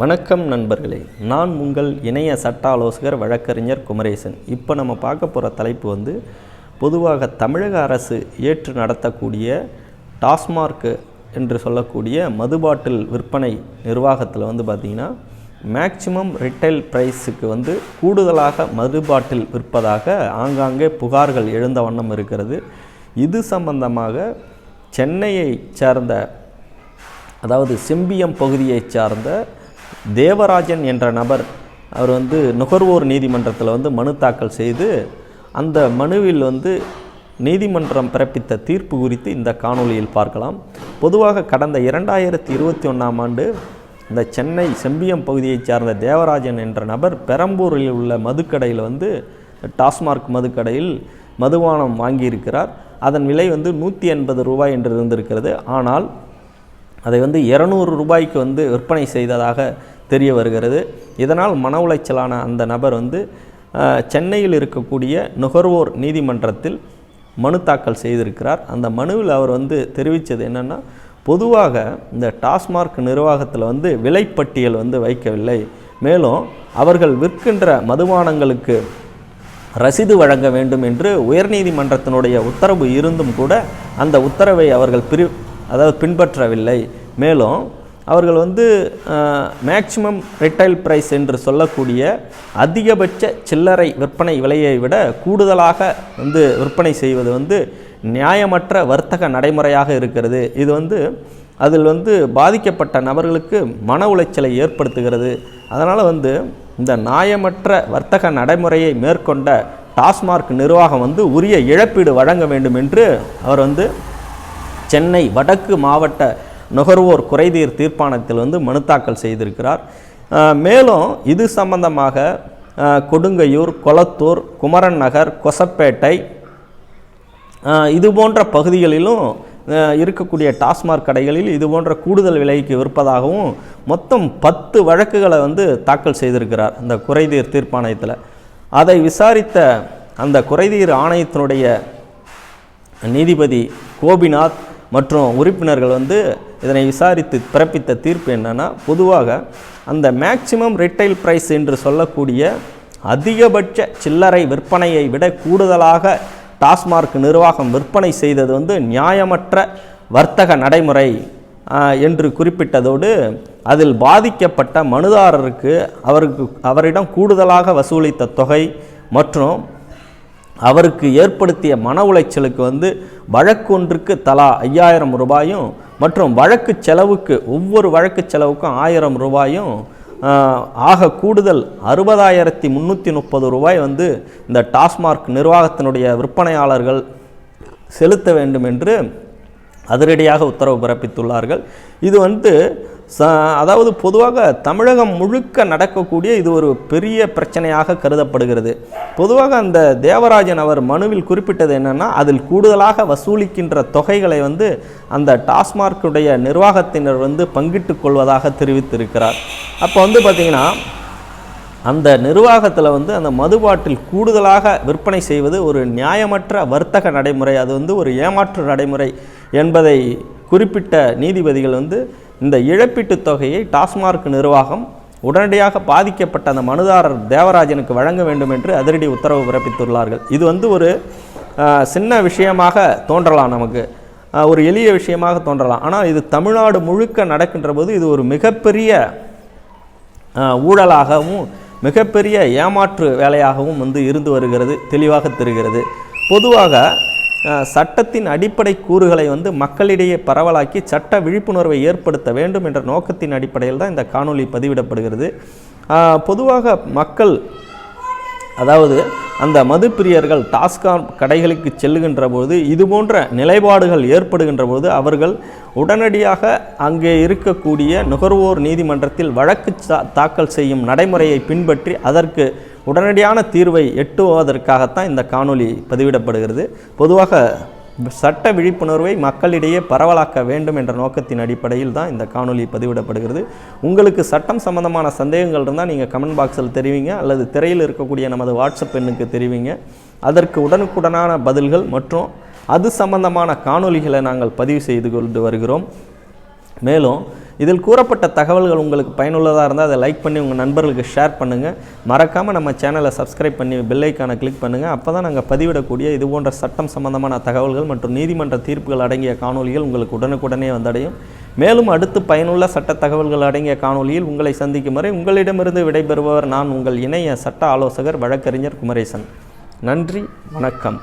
வணக்கம் நண்பர்களே. நான் உங்கள் இணைய சட்ட ஆலோசகர் வழக்கறிஞர் குமரேசன். இப்போ நம்ம பார்க்க போகிற தலைப்பு வந்து பொதுவாக தமிழக அரசு ஏற்று நடத்தக்கூடிய டாஸ்மார்க் என்று சொல்லக்கூடிய மதுபாட்டில் விற்பனை நிர்வாகத்தில் வந்து பார்த்திங்கன்னா மேக்சிமம் ரிட்டைல் ப்ரைஸுக்கு வந்து கூடுதலாக மதுபாட்டில் விற்பதாக ஆங்காங்கே புகார்கள் எழுந்த வண்ணம் இருக்கிறது. இது சம்பந்தமாக சென்னையை சார்ந்த அதாவது செம்பியம் பகுதியைச் சார்ந்த தேவராஜன் என்ற நபர் அவர் வந்து நுகர்வோர் நீதிமன்றத்தில் வந்து மனு தாக்கல் செய்து அந்த மனுவில் வந்து நீதிமன்றம் பிறப்பித்த தீர்ப்பு குறித்து இந்த காணொளியில் பார்க்கலாம். பொதுவாக கடந்த இரண்டாயிரத்தி இருபத்தி ஒன்றாம் ஆண்டு இந்த சென்னை செம்பியம் பகுதியைச் சார்ந்த தேவராஜன் என்ற நபர் பெரம்பூரில் உள்ள மதுக்கடையில் வந்து டாஸ்மார்க் மதுக்கடையில் மதுபானம் வாங்கியிருக்கிறார். அதன் விலை வந்து நூற்றி எண்பது ரூபாய் என்று இருந்திருக்கிறது. ஆனால் அதை வந்து இரநூறு ரூபாய்க்கு வந்து விற்பனை செய்ததாக தெரிய வருகிறது. இதனால் மன உளைச்சலான அந்த நபர் வந்து சென்னையில் இருக்கக்கூடிய நுகர்வோர் நீதிமன்றத்தில் மனு தாக்கல் செய்திருக்கிறார். அந்த மனுவில் அவர் வந்து தெரிவித்தது என்னென்னா பொதுவாக இந்த டாஸ்மார்க் நிர்வாகத்தில் வந்து விலைப்பட்டியல் வந்து வைக்கவில்லை. மேலும் அவர்கள் விற்கின்ற மதுபானங்களுக்கு ரசீது வழங்க வேண்டும் என்று உயர்நீதிமன்றத்தினுடைய உத்தரவு இருந்தும் கூட அந்த உத்தரவை அவர்கள் பிரி அதாவது பின்பற்றவில்லை. மேலும் அவர்கள் வந்து மேக்சிமம் ரிட்டைல் ப்ரைஸ் என்று சொல்லக்கூடிய அதிகபட்ச சில்லறை விற்பனை விலையை விட கூடுதலாக வந்து விற்பனை செய்வது வந்து நியாயமற்ற வர்த்தக நடைமுறையாக இருக்கிறது. இது வந்து அதில் வந்து பாதிக்கப்பட்ட நபர்களுக்கு மன உளைச்சலை ஏற்படுத்துகிறது. அதனால் வந்து இந்த நியாயமற்ற வர்த்தக நடைமுறையை மேற்கொண்ட டாஸ்மார்க் நிர்வாகம் வந்து உரிய இழப்பீடு வழங்க வேண்டும் என்று அவர் வந்து சென்னை வடக்கு மாவட்ட நுகர்வோர் குறைதீர் தீர்ப்பாணத்தில் வந்து மனு தாக்கல் செய்திருக்கிறார். மேலும் இது சம்பந்தமாக கொடுங்கையூர் கொளத்தூர் குமரன் நகர் கொசப்பேட்டை இது போன்ற பகுதிகளிலும் இருக்கக்கூடிய டாஸ்மாக் கடைகளில் இது போன்ற கூடுதல் விலைக்கு விற்பதாகவும் மொத்தம் பத்து வழக்குகளை வந்து தாக்கல் செய்திருக்கிறார் இந்த குறைதீர் தீர்ப்பாணையத்தில். அதை விசாரித்த அந்த குறைதீர் ஆணையத்தினுடைய நீதிபதி கோபிநாத் மற்றும் உறுப்பினர்கள் வந்து இதனை விசாரித்து பிறப்பித்த தீர்ப்பு என்னென்னா பொதுவாக அந்த மேக்சிமம் ரிட்டைல் ப்ரைஸ் என்று சொல்லக்கூடிய அதிகபட்ச சில்லறை விற்பனையை விட கூடுதலாக டாஸ்மார்க் நிர்வாகம் விற்பனை செய்தது வந்து நியாயமற்ற வர்த்தக நடைமுறை என்று குறிப்பிட்டதோடு அதில் பாதிக்கப்பட்ட மனுதாரருக்கு அவருக்கு அவரிடம் கூடுதலாக வசூலித்த தொகை மற்றும் அவருக்கு ஏற்படுத்திய மன உளைச்சலுக்கு வந்து வழக்கொன்றுக்கு தலா ஐயாயிரம் ரூபாயும் மற்றும் வழக்கு செலவுக்கு ஒவ்வொரு வழக்கு செலவுக்கும் ஆயிரம் ரூபாயும் ஆக கூடுதல் அறுபதாயிரத்தி முந்நூற்றி முப்பது ரூபாய் வந்து இந்த டாஸ்மார்க் நிர்வாகத்தினுடைய விற்பனையாளர்கள் செலுத்த வேண்டும் என்று அதிரடியாக உத்தரவு பிறப்பித்துள்ளார்கள். இது வந்து அதாவது பொதுவாக தமிழகம் முழுக்க நடக்கக்கூடிய இது ஒரு பெரிய பிரச்சனையாக கருதப்படுகிறது. பொதுவாக அந்த தேவராஜன் அவர் மனுவில் குறிப்பிட்டது என்னென்னா அதில் கூடுதலாக வசூலிக்கின்ற தொகைகளை வந்து அந்த டாஸ்மார்க்குடைய நிர்வாகத்தினர் வந்து பங்கிட்டு கொள்வதாக தெரிவித்திருக்கிறார். அப்போ வந்து பார்த்திங்கன்னா அந்த நிர்வாகத்தில் வந்து அந்த மதுபாட்டில் கூடுதலாக விற்பனை செய்வது ஒரு நியாயமற்ற வர்த்தக நடைமுறை அது வந்து ஒரு ஏமாற்று நடைமுறை என்பதை குறிப்பிட்ட நீதிபதிகள் வந்து இந்த இழப்பீட்டுத் தொகையை டாஸ்மார்க் நிர்வாகம் உடனடியாக பாதிக்கப்பட்ட அந்த மனுதாரர் தேவராஜனுக்கு வழங்க வேண்டும் என்று அதிரடி உத்தரவு பிறப்பித்துள்ளார்கள். இது வந்து ஒரு சின்ன விஷயமாக தோன்றலாம் நமக்கு. ஒரு எளிய விஷயமாக தோன்றலாம். ஆனால் இது தமிழ்நாடு முழுக்க நடக்கின்ற போது இது ஒரு மிகப்பெரிய ஊழலாகவும் மிகப்பெரிய ஏமாற்று வேலையாகவும் வந்து இருந்து வருகிறது தெளிவாக தெரிகிறது. பொதுவாக சட்டத்தின் அடிப்படை கூறுகளை வந்து மக்களிடையே பரவலாக்கி சட்ட விழிப்புணர்வை ஏற்படுத்த வேண்டும் என்ற நோக்கத்தின் அடிப்படையில் தான் இந்த காணொளி பதிவிடப்படுகிறது. பொதுவாக மக்கள் அதாவது அந்த மதுப்பிரியர்கள் டாஸ்கான் கடைகளுக்கு செல்லுகின்ற போது இது போன்ற நிலைப்பாடுகள் ஏற்படுகின்ற போது அவர்கள் உடனடியாக அங்கே இருக்கக்கூடிய நுகர்வோர் நீதிமன்றத்தில் வழக்கு சா- தாக்கல் செய்யும் நடைமுறையை பின்பற்றி அதற்கு உடனடியான தீர்வை எட்டுவதற்காகத்தான் இந்த காணொலி பதிவிடப்படுகிறது. பொதுவாக சட்ட விழிப்புணர்வை மக்களிடையே பரவலாக்க வேண்டும் என்ற நோக்கத்தின் அடிப்படையில் தான் இந்த காணொலி பதிவிடப்படுகிறது. உங்களுக்கு சட்டம் சம்பந்தமான சந்தேகங்கள் இருந்தால் நீங்கள் கமெண்ட் பாக்ஸில் தெரிவிங்க அல்லது திரையில் இருக்கக்கூடிய நமது வாட்ஸ்அப் எண்ணுக்கு தெரிவிங்க. அதற்கு உடனுக்குடனான பதில்கள் மற்றும் அது சம்பந்தமான காணொளிகளை நாங்கள் பதிவு செய்து கொண்டு வருகிறோம். மேலும் இதில் கூறப்பட்ட தகவல்கள் உங்களுக்கு பயனுள்ளதாக இருந்தால் அதை லைக் பண்ணி உங்கள் நண்பர்களுக்கு ஷேர் பண்ணுங்கள் மறக்காமல் நம்ம சேனலை சப்ஸ்கிரைப் பண்ணி பில்லைக்கான கிளிக் பண்ணுங்கள் அப்போ தான் நாங்கள் பதிவிடக்கூடிய இது போன்ற சட்டம் சம்பந்தமான தகவல்கள் மற்றும் நீதிமன்ற தீர்ப்புகள் அடங்கிய காணொலிகள் உங்களுக்கு உடனுக்குடனே வந்தடையும். மேலும் அடுத்து பயனுள்ள சட்ட தகவல்கள் அடங்கிய காணொலியில் உங்களை சந்திக்கும் வரை உங்களிடமிருந்து விடைபெறுபவர் நான் உங்கள் இணைய சட்ட ஆலோசகர் வழக்கறிஞர் குமரேசன். நன்றி வணக்கம்.